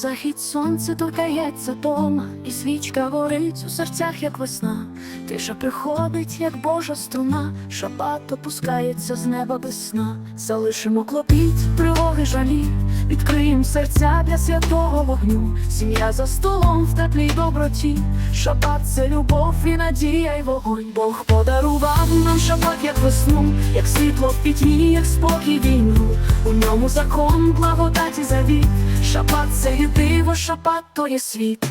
захід сонце торкається дома, і свічка горить у серцях, як весна. Тиша приходить, як Божа струна, шабат опускається з неба без сна. Залишимо клопіт, тривоги жалі, відкриєм серця для святого вогню. Сім'я за столом в теплій доброті. Шабат це любов і надія, й вогонь. Бог подарував нам шабат, як весну, як світло в пітьмі, як спокій війну. У ньому закон, благодаті завіт. Шабат це є диво, шабат то є світ.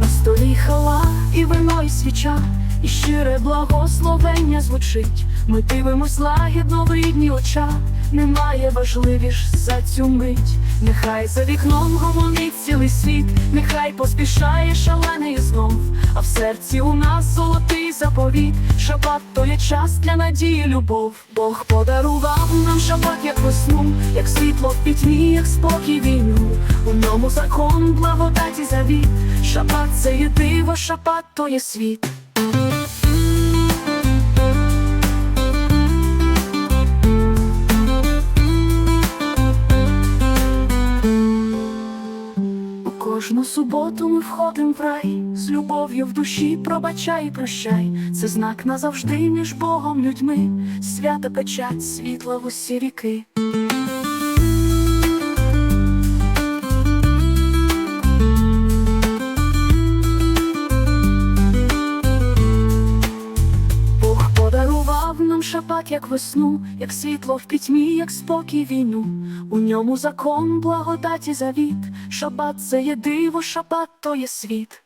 На столі хала і вино, і свіча, і щире благословення звучить. Ми дивимось лагідно в рідні оча, немає важливіш за цю мить. Нехай за вікном гомонить цілий світ, нехай поспішає шалений знов, а в серці у нас золотий заповіт. Шабат то є час для надії, любов. Бог подарував нам шабат, як весну, як світло в пітьмі, як спокій війну. У ньому закон, благодаті завіт. Шабат це є диво, шабат то є світ. Кожну суботу ми входим в рай, з любов'ю в душі пробачай і прощай. Це знак назавжди між Богом людьми, свята печать світла в усі віки. Шабат, як весну, як світло в пітьмі, як спокій війну. У ньому закон, благодаті завіт. Шабат це є диво, шабат то є світ.